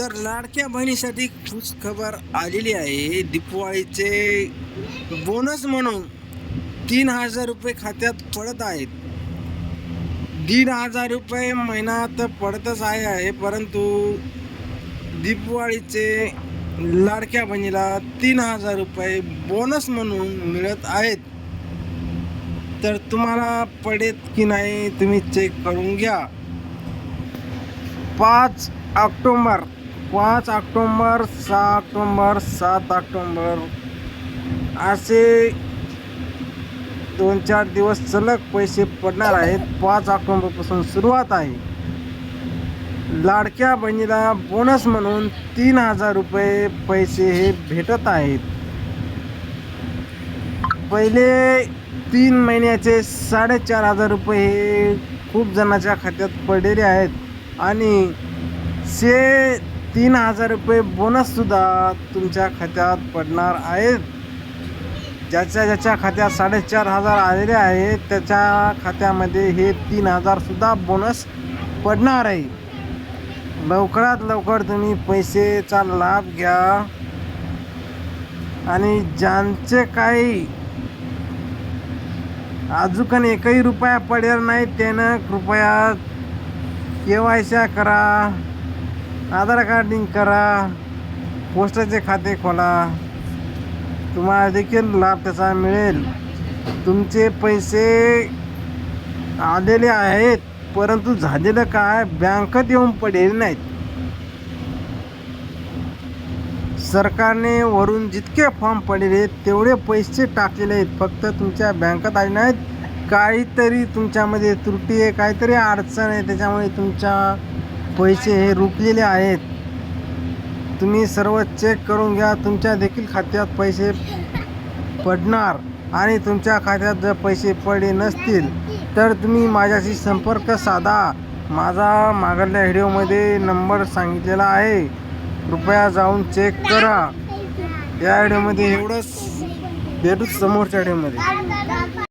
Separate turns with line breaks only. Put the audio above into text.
तर लाडक्या बहिणीसाठी खुश खबर आलेली आहे. दिपवाळीचे बोनस म्हणून तीन हजार रुपये खात्यात पडत आहेत. दीड हजार रुपये महिना तर पडतच आहे आहे. परंतु दिपवाळीचे लाडक्या बहिणीला तीन हजार रुपये बोनस म्हणून मिळत आहेत. तर तुम्हाला पडेत की नाही तुम्ही चेक करून घ्या. पाच ऑक्टोंबर पाच ऑक्टोंबर सहा ऑक्टोंबर सात ऑक्टोंबर. असे दोन चार दिवस सलग पैसे पडणार आहेत. पाच ऑक्टोंबरपासून सुरुवात आहे. लाडक्या बहिणीला बोनस म्हणून तीन हजार रुपये पैसे हे भेटत आहेत. पहिले तीन महिन्याचे साडेचार हजार रुपये हे खूप जणांच्या खात्यात पडलेले आहेत. आणि से तीन हजार रुपये बोनससुद्धा तुमच्या खात्यात पडणार आहेत. ज्याच्या ज्याच्या खात्यात साडेचार हजार आलेले आहेत त्याच्या खात्यामध्ये हे तीन हजारसुद्धा बोनस पडणार आहे. लवकरात लवकर तुम्ही पैसेचा लाभ घ्या. आणि ज्यांचे काही अजून एकही रुपया पडेल नाही त्यानं कृपया के वाय सी करा. आधार कार्ड लिंक करा पोस्टाचे खाते खोला. तुम्हाला देखील लाभ त्याचा मिळेल. तुमचे पैसे आलेले आहेत परंतु झालेलं काय बँकेत येऊन पडेल नाहीत. सरकारने वरून जितके फॉर्म पडलेले आहेत तेवढे पैसे टाकलेले आहेत. फक्त तुमच्या बँकेत आले नाहीत. काहीतरी तुमच्यामध्ये त्रुटी आहे काहीतरी अडचण आहे त्याच्यामुळे तुमच्या पैसे हे रुकलेले आहेत. तुम्ही सर्व चेक करून घ्या. तुमच्या देखील खात्यात पैसे पडणार आणि तुमच्या खात्यात जर पैसे पडले नसतील तर तुम्ही माझ्याशी संपर्क साधा. माझा मागल्या व्हिडिओमध्ये नंबर सांगितलेला आहे. कृपया जाऊन चेक करा. या व्हिडिओमध्ये एवढंच. भेटूच समोरच्या व्हिडिओमध्ये.